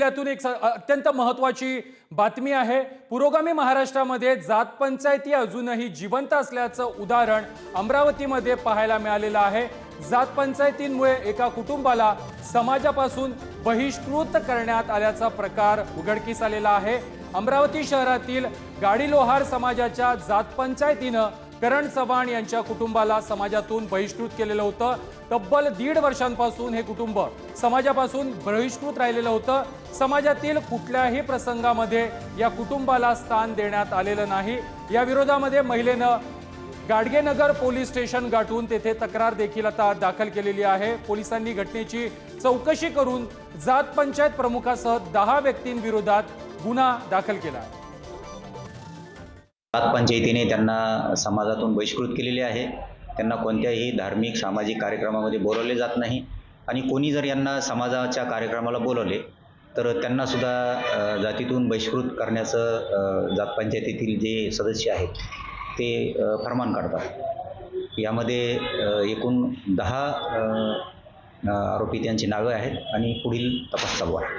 जिल्ह्यातून एक स- अत्यंत महत्वाची बातमी आहे. पुरोगामी महाराष्ट्रामध्ये जात पंचायती अजूनही जिवंत असल्याचं उदाहरण अमरावतीमध्ये पाहायला मिळालेलं आहे. जात पंचायतींमुळे एका कुटुंबाला समाजापासून बहिष्कृत करण्यात आल्याचा प्रकार उघडकीस आलेला आहे. अमरावती शहरातील गाडीलोहार समाजाच्या जात पंचायतीनं करण चव्हाण यांच्या कुटुंबाला समाजातून बहिष्कृत केलेलं होतं. तब्बल दीड वर्षांपासून हे कुटुंब समाजापासून बहिष्कृत राहिलेलं होतं. समाजातील कुठल्याही प्रसंगामध्ये या कुटुंबाला स्थान देण्यात आलेलं नाही. या विरोधामध्ये महिलेनं गाडगेनगर पोलीस स्टेशन गाठून तेथे तक्रार देखील आता दाखल केलेली आहे. पोलिसांनी घटनेची चौकशी करून जात पंचायत प्रमुखासह दहा व्यक्तींविरोधात गुन्हा दाखल केला आहे. सात पंचायतीने त्यांना समाजातून बहिष्कृत केलेले आहे. त्यांना कोणत्याही धार्मिक सामाजिक कार्यक्रमामध्ये बोलवले जात नाही. आणि कोणी जर यांना समाजाच्या कार्यक्रमाला बोलवले तर त्यांनासुद्धा जातीतून बहिष्कृत करण्याचं जात पंचायतीतील जे सदस्य आहेत ते फरमान काढतात. यामध्ये एकूण दहा आरोपी त्यांची नावं आहेत आणि पुढील तपास चालू आहे.